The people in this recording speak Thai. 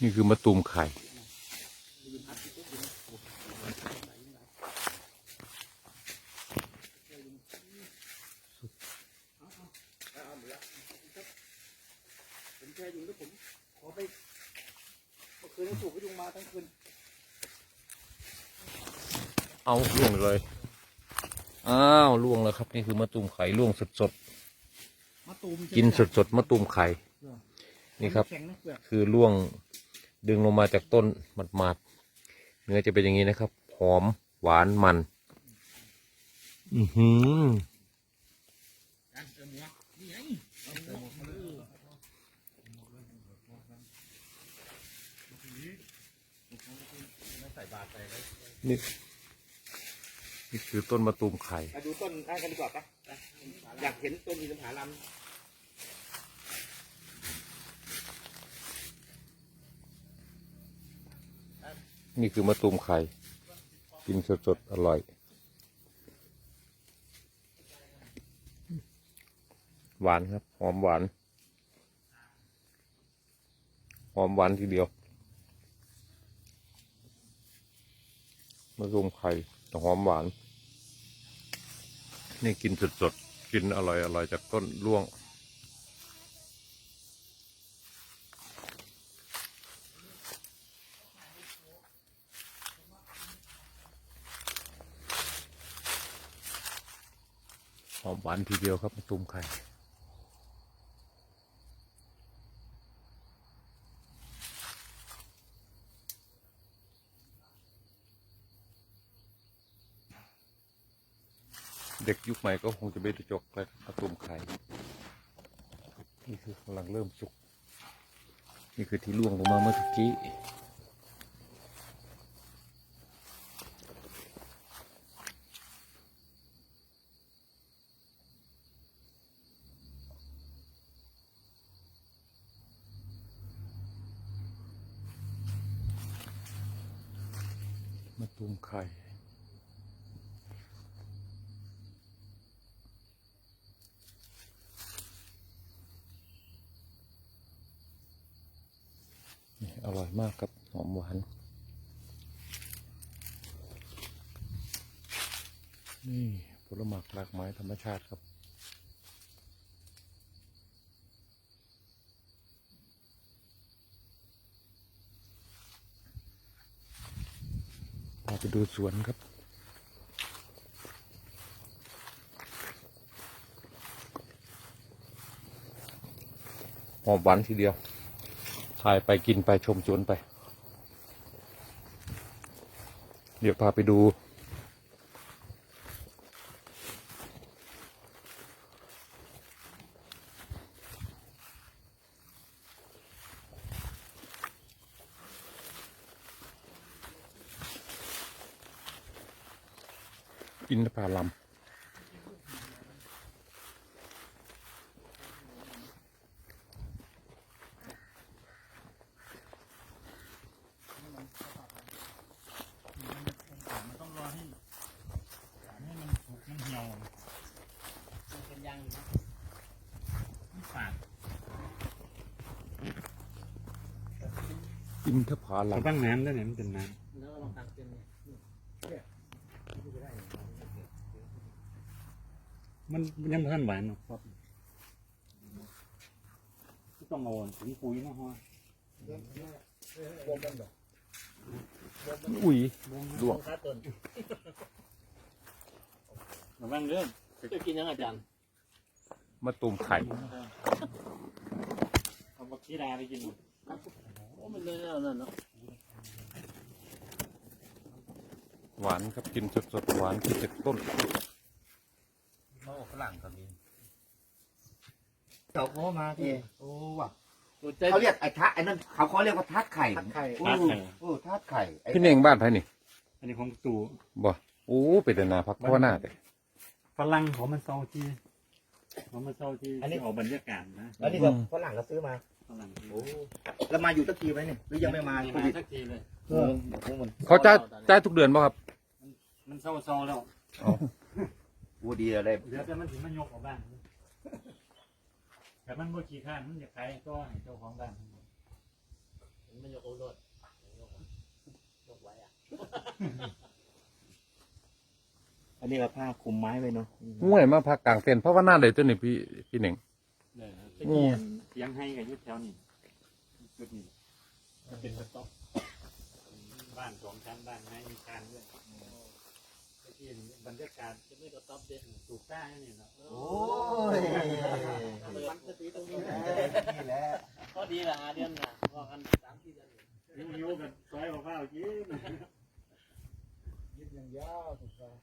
นี่คือมะตูมไข่ ผมแช่ยุงแล้วผมขอไปเมื่อคืนนี้ถูกก็ยุงมาทั้งคืน เอาล่วงเลย อ้าวล่วงแล้วครับ นี่คือมะตูมไข่ล่วงสดสดมะตูมๆกินสดสดๆมะตูมไข่ นี่ครับแข็งนะเปลือกคือล่วงดึงลงมาจากต้นหมาดๆเนื้อจะเป็นอย่างนี้นะครับ หอมหวานมัน อือหือการเติมหัวนี่ไงเอาหัวมาเลยใส่บาตรใส่ไว้นี่นี่คือต้นมะตูมไข่ มาดูต้นนั่นกันดีกว่าปะไปอยากเห็นต้นอินทผลัม นี่คือมะตูมไข่กินสดๆอร่อย หวานครับ หอมหวาน หอมหวานทีเดียวมะตูมไข่แต่หอมหวาน นี่กินสดๆ กินอร่อยอร่อยจากต้นร่วง หอมหวานทีเดียวครับมะตูมไข่เด็กยุคใหม่ก็คงจะไม่ได้จกแล้วมะตูมไข่นี่คือกำลังเริ่มสุก นี่คือที่ล่วงลงมาเมื่อกี้ มะตูมไข่ นี่อร่อยมากครับ หอมหวาน นี่ผลหมากหลากไม้ธรรมชาติครับาไปดูสวนครับ หอมหวานทีเดียว ถ่ายไปกินไปชมสวนไป เดี๋ยวพาไปดู อินทผลัมมันต้องรอให้ให้มันสุกมันเหี่ยวมันเป็นยางอยู่นะนี่ฝาดอินทผลัมตั้งน้ำด้วยเนี่ยมันเป็นน้แล้วก็ลองตักเป็นเนี่ยำ มันยังพันหวานเนาะครับต้องเอาถุงปุ๋ยมาห่ออุ้ยลวกค่าต้นระวังเรื่องจะกินยังอาจารย์มะตูมไข่เอาบักชีดาไปกินโอ้มันเลยแล้วนั่นเนาะหวานครับกินสดๆหวานที่จากต้น เขาฝรั่งก็มีเจ้าพ่อมาทีโอ้ว่ะเขาเรียกไอ้ทะไอ้นั่นเขาเขาเรียกว่าทัดไข่ทัดไข่โอ้ทาดไข่โอ้ทัดไข่ไอ้พี่เน่งบ้านไผนี่ อันนี้ของตู่บ่โอ้เป็นแต่นาพักพ่อหน้าแต่ฝรั่งของมันเซาที่ของมันเซาที่ที่ออกบรรยากาศนะแล้วนี่ก็ฝรั่งก็ซื้อมาฝรั่งที่โอ้แล้วมาอยู่สักทีไหมเนี่ยหรือยังไม่มาไม่โคมาวิดสักทีเลยเออพวกมันเขาจ่ายจ่ายทุกเดือนป่ะครับ มันเศร้าๆแล้ว โอ้ดีอะไร เดี๋ยวแต่มันถึงมันยกออกบ้านแต่มันบ่ขี้ข้านมันอยากขายก็ให้เจ้าของบ้านไม่ยกโอรสยกยกไว้อะอันนี้เราผ้าคลุมไม้ไว้เนาะง่วยมาพักกลางเต็นท์เพราะว่าหน้าเด็ดตัวนี้พี่พี่หนึ่งเลยนะตะกี้เสียงให้กับยุทธแถวนี้จุดนี้มันเป็นสต็อกบ้านสองชั้นบ้านไม้มีคานด้วย ไอ้ที่บรรยากาศจะไม่สต็อกเด็ดถูกได้นี่เนาะโอ้ยมันจะตีตรงนี้นี่แหละก็ดีละหาเดือนนะว่ากันสามสี่เดือนยิ้วยิ้วกันซอยมะพร้าวกินยึดอย่างยาวถูกต้อง